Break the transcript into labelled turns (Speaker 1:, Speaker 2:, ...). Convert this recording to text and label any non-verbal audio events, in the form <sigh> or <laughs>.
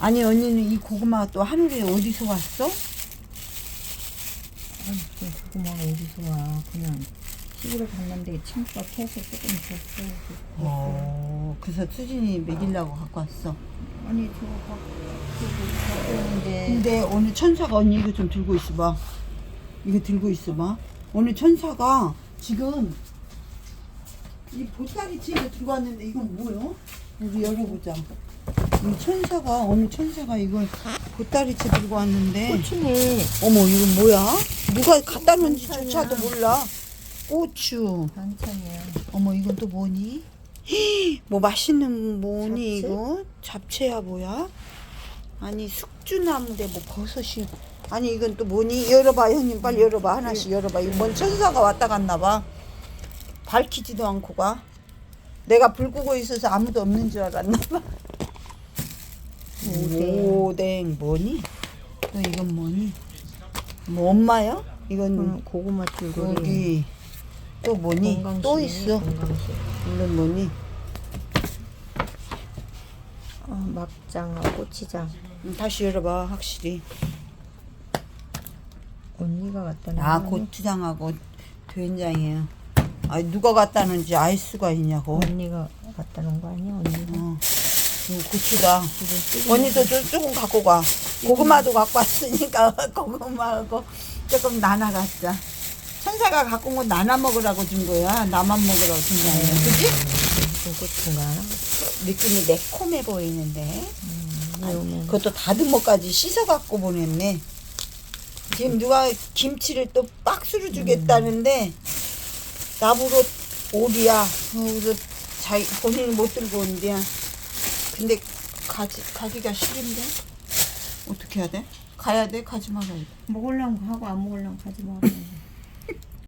Speaker 1: 아니 언니는 이 고구마 또 하늘에 어디서 왔어?
Speaker 2: 아니 그 고구마가 어디서 와 그냥 시골에 갔는데 친구가 캐서 조금 줬어
Speaker 1: 어, 그래서 수진이 먹이려고 갖고 왔어.
Speaker 2: 아니 저거 가- 저거 가져오는데
Speaker 1: 근데 오늘 천사가 언니 이거 좀 들고 있어봐. 이거 들고 있어봐. 오늘 천사가 지금 이 보따리치를 들고 왔는데 이건 뭐요? 우리 열어보자. 이 천사가 오늘 천사가 이걸 보따리치 들고 왔는데
Speaker 2: 꼬치네
Speaker 1: 어머 이건 뭐야? 누가 갖다 놓은지조차도 몰라. 고추.
Speaker 2: 반찬이야
Speaker 1: 어머 이건 또 뭐니? 히, 뭐 맛있는 뭐니
Speaker 2: 잡채?
Speaker 1: 이거? 잡채야 뭐야? 아니 숙주나무인데 뭐 버섯이 아니 이건 또 뭐니? 열어봐 형님 빨리 열어봐 하나씩 열어봐 이거 뭔 천사가 왔다 갔나 봐 밝히지도 않고 가 내가 불 끄고 있어서 아무도 없는 줄 알았나 봐
Speaker 2: 오뎅.
Speaker 1: 오뎅 뭐니? 또 이건 뭐니? 뭐 엄마요? 이건
Speaker 2: 응, 고구마 줄거리
Speaker 1: 여기 또 뭐니? 또 있어
Speaker 2: 건강식
Speaker 1: 이건 뭐니?
Speaker 2: 어, 막장하고 고추장
Speaker 1: 음, 다시 열어봐 확실히
Speaker 2: 언니가 갖다 놓은
Speaker 1: 아? 고추장하고 된장이에요 아 누가 갖다는지 알 수가 있냐고
Speaker 2: 언니가 갖다 놓은 거 아니야 언니가
Speaker 1: 어.
Speaker 2: 지금 찌개
Speaker 1: 언니도 좀, 조금 갖고 가 고구마도 갖고 왔으니까 <laughs> 고구마하고 조금 나눠 갖자 천사가 갖고 온 건 나눠 먹으라고 준 거야 나만 먹으라고 준 거 아니야 그지?
Speaker 2: 고추가
Speaker 1: 느낌이 매콤해 보이는데
Speaker 2: 매우면
Speaker 1: 그것도 다듬어까지 씻어 갖고 보냈네. 지금 누가 김치를 또 박스로 주겠다는데 나보고 오리야. 그래서 자기 본인이 못 들고 온대. 근데 가지 가기가 싫은데 어떻게 해야 돼? 가야 돼? 가지 말아야 돼?
Speaker 2: 먹으려고 하고 안 먹으려고 하지 마